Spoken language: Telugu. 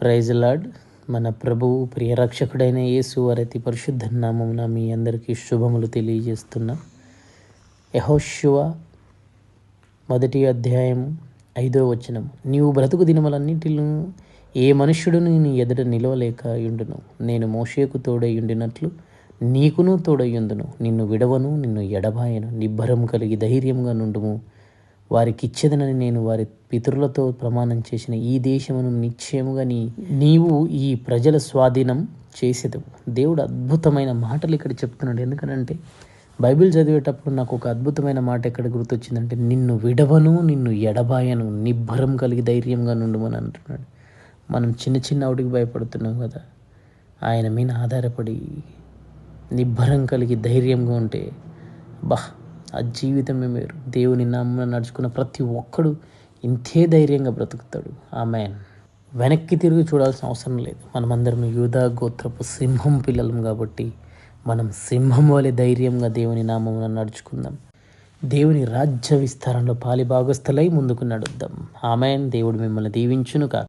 ప్రైజ్ లాడ్ మన ప్రభువు ప్రియరక్షకుడైన యేసు వారతి పరిశుద్ధ నామమున మీ అందరికీ శుభములు తెలియజేస్తున్నా. యహోశివ మొదటి అధ్యాయం ఐదో వచనం నీవు బ్రతుకు దినములన్నిటిలో ఏ మనుష్యుడును నీ ఎదుట నిలవలేక యుండును నేను మోషేకు తోడయ్యుండినట్లు నీకును తోడయ్యుందును నిన్ను విడవను నిన్ను ఎడబాయను. నిబ్బరం కలిగి ధైర్యంగా నుండుము. వారికిచ్చేదనని నేను వారి పితరులతో ప్రమాణం చేసిన ఈ దేశమును నిశ్చయముగా నీ నీవు ఈ ప్రజల స్వాధీనం చేసేదవు. దేవుడు అద్భుతమైన మాటలు ఇక్కడ చెప్తున్నాడు. ఎందుకనంటే బైబిల్ చదివేటప్పుడు నాకు ఒక అద్భుతమైన మాట ఎక్కడ గుర్తొచ్చిందంటే నిన్ను విడవను నిన్ను ఎడబాయను నిబ్బరం కలిగి ధైర్యంగా నుండుమని అంటున్నాడు. మనం చిన్న చిన్న ఆవిడికి భయపడుతున్నాం కదా ఆయన మీద ఆధారపడి నిబ్బరం కలిగి ధైర్యంగా ఉంటే బా ఆ జీవితమే మీరు. దేవుని నమ్మ నడుచుకున్న ప్రతి ఒక్కడు ఇంతే ధైర్యంగా బ్రతుకుతాడు. ఆమె వెనక్కి తిరిగి చూడాల్సిన అవసరం లేదు. మనమందరం యూదా గోత్రపు సింహం పిల్లలం కాబట్టి మనం సింహం వలె ధైర్యంగా దేవుని నామమున నడుచుకుందాం. దేవుని రాజ్య విస్తారంలో పాలి భాగస్థులై ముందుకు నడుద్దాం. ఆమెన్. దేవుడు మిమ్మల్ని దీవించును కాక